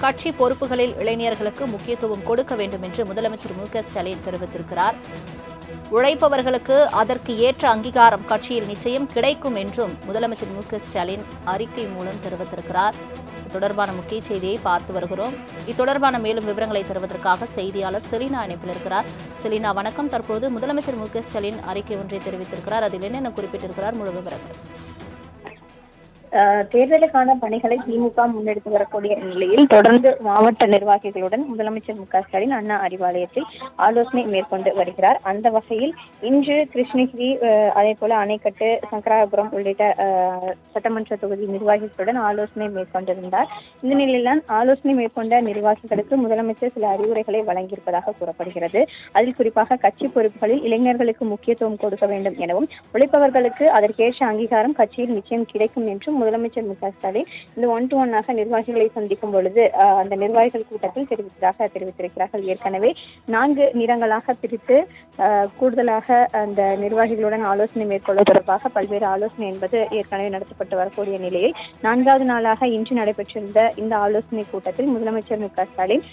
கட்சி பொறுப்புகளில் இளைஞர்களுக்கு முக்கியத்துவம் கொடுக்க வேண்டும் என்று முதலமைச்சர் மு க ஸ்டாலின் தெரிவித்திருக்கிறார். உழைப்பவர்களுக்கு அதற்கு ஏற்ற அங்கீகாரம் கட்சியில் நிச்சயம் கிடைக்கும் என்றும் முதலமைச்சர் மு க ஸ்டாலின் அறிக்கை மூலம் தெரிவித்திருக்கிறார். தொடர்பான முக்கிய செய்தியை பார்த்து வருகிறோம். இத்தொடர்பான மேலும் விவரங்களை தருவதற்காக செய்தியாளர் செலினா இணைப்பில் இருக்கிறார். செலினா வணக்கம். தற்போது முதலமைச்சர் மு க ஸ்டாலின் அறிக்கை ஒன்றை தெரிவித்திருக்கிறார். அதில் என்னென்ன குறிப்பிட்டிருக்கிறார்? முழு விவரங்கள். தேர்தலுக்கான பணிகளை திமுக முன்னெடுத்து வரக்கூடிய நிலையில் தொடர்ந்து மாவட்ட நிர்வாகிகளுடன் முதலமைச்சர் மு க ஸ்டாலின் அண்ணா அறிவாலயத்தில் ஆலோசனை மேற்கொண்டு வருகிறார். அந்த வகையில் இன்று கிருஷ்ணகிரி அதே போல அணைக்கட்டு சங்கராபுரம் உள்ளிட்ட சட்டமன்ற தொகுதி நிர்வாகிகளுடன் ஆலோசனை மேற்கொண்டிருந்தார். இந்த நிலையில்தான் ஆலோசனை மேற்கொண்ட நிர்வாகிகளுக்கு முதலமைச்சர் சில அறிவுரைகளை வழங்கியிருப்பதாக கூறப்படுகிறது. அதில் குறிப்பாக கட்சி பொறுப்புகளில் இளைஞர்களுக்கு முக்கியத்துவம் கொடுக்க வேண்டும் எனவும் உழைப்பவர்களுக்கு அதற்கேற்ற அங்கீகாரம் கட்சியில் நிச்சயம் கிடைக்கும் என்றும் முதலமைச்சர் மு க ஸ்டாலின் இந்த ஒன் டு ஒன்னாக நிர்வாகிகளை சந்திக்கும் பொழுது அந்த நிர்வாகிகள் கூட்டத்தில் தெரிவித்ததாக தெரிவித்திருக்கிறார்கள். ஏற்கனவே நான்கு நிறங்களாக பிரித்து கூடுதலாக அந்த நிர்வாகிகளுடன் ஆலோசனை மேற்கொள்ள தொடர்பாக பல்வேறு ஆலோசனை என்பது ஏற்கனவே நடத்தப்பட்டு வரக்கூடிய நிலையில் நான்காவது நாளாக இன்று நடைபெற்றிருந்த இந்த ஆலோசனை கூட்டத்தில் முதலமைச்சர் மு க ஸ்டாலின்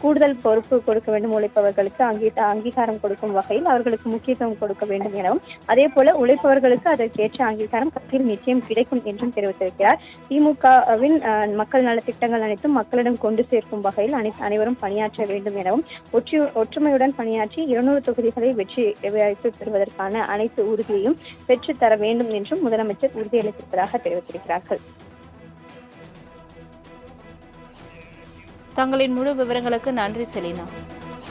கூடுதல் பொறுப்பு கொடுக்க வேண்டும் உழைப்பவர்களுக்கு அங்கீகாரம் கொடுக்கும் வகையில் அவர்களுக்கு முக்கியத்துவம் கொடுக்க வேண்டும் எனவும் அதே போல உழைப்பவர்களுக்கு அதற்கேற்ற அங்கீகாரம் கட்சியில் நிச்சயம் கிடைக்கும் என்றும் தெரிவித்தார் தெரிவித்திருக்கிறார் திமுகவின் மக்கள் நல திட்டங்கள் அனைத்தும் மக்களிடம் கொண்டு சேர்க்கும் வகையில் அனை அனைவரும் பணியாற்ற வேண்டும் எனவும் ஒற்றுமையுடன் பணியாற்றி இருநூறு தொகுதிகளை வெற்றி வாய்ப்பு பெறுவதற்கான அனைத்து உறுதியையும் பெற்று தர வேண்டும் என்றும் முதலமைச்சர் உறுதியளித்திருப்பதாக தெரிவித்திருக்கிறார்கள். தங்களின் முழு விவரங்களுக்கு நன்றி செலினா.